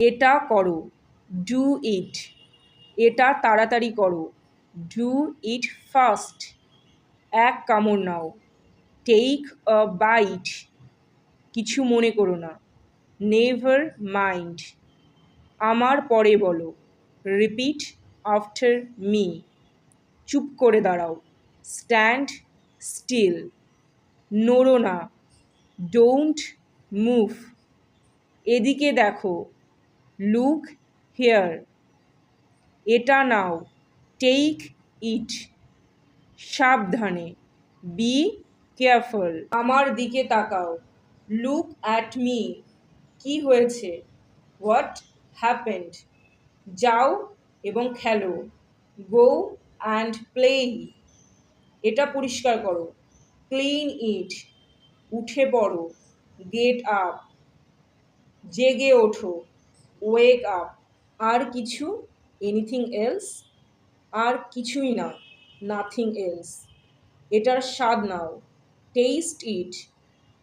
এটা করো। Do it এটা তাড়াতাড়ি করো। ডু ইট ফাস্ট এক কামড় নাও। টেক আ বাইট কিছু মনে করো না। নেভার মাইন্ড আমার পরে বলো। রিপিট আফটার মি চুপ করে দাঁড়াও। স্ট্যান্ড স্টিল নড়ো না। ডোন্ট মুভ এদিকে দেখো। লুক হেয়ার এটা নাও। টেক ইট সাবধানে। বি কেয়ারফুল আমার দিকে তাকাও। লুক অ্যাট মি কি হয়েছে? হোয়াট হ্যাপেন্ড যাও এবং খেলো। গো অ্যান্ড প্লে এটা পরিষ্কার করো। ক্লিন ইট উঠে পড়ো। গেট আপ জেগে ওঠো। ওয়েক আপ আর কিছু এনিথিং এলস আর কিছুই না নাথিং এলস এটার স্বাদ নাও টেস্ট ইট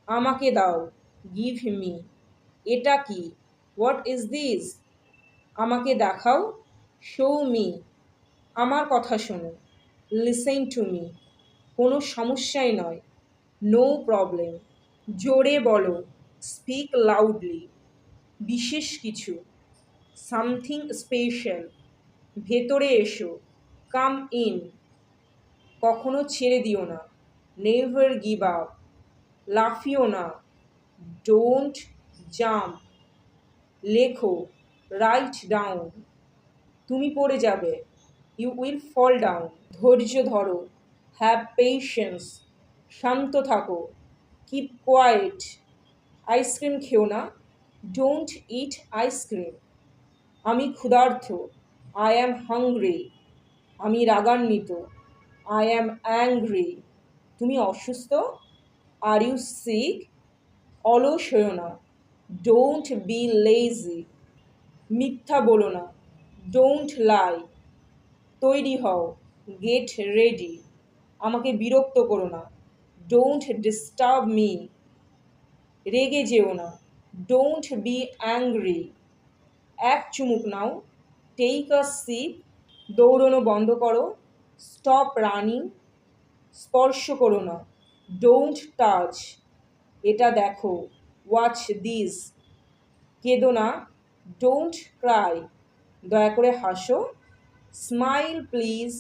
আমাকে দাও গিভ মি এটা কি? হোয়াট ইজ দিস আমাকে দেখাও শো মি আমার কথা শোনো লিসেন টু মি কোনো সমস্যাই নয় নো প্রবলেম জোরে বলো স্পিক লাউডলি বিশেষ কিছু। Something special. ভেতরে এসো। Come in. কখনো ছেড়ে দিও না। Never give up. লাফিও না। Don't jump. লেখো। Write down. তুমি পড়ে যাবে। You will fall down. ধৈর্য ধরো। Have patience. শান্ত থাকো। Keep quiet. আইসক্রিম খেও না। ডোন্ট ইট আইসক্রিম আমি ক্ষুধার্থ আই অ্যাম হাংরি আমি রাগান্বিত। আই অ্যাম অ্যাংরি তুমি অসুস্থ? আর ইউ সিক অলস হয়েও না ডোন্ট বি লেজি মিথ্যা বলো না। ডোন্ট লাই তৈরি হও। গেট রেডি আমাকে বিরক্ত করো না। ডোন্ট ডিস্টার্ব মি রেগে যেও না। ডোন্ট বি অ্যাংরি এক চুমুক নাও। টেক আ সিপ দৌড়নো বন্ধ করো। স্টপ রানিং স্পর্শ করো না। ডোন্ট টাচ এটা দেখো। ওয়াচ দিস কেঁদো না। ডোন্ট ক্রাই দয়া করে হাসো। Smile please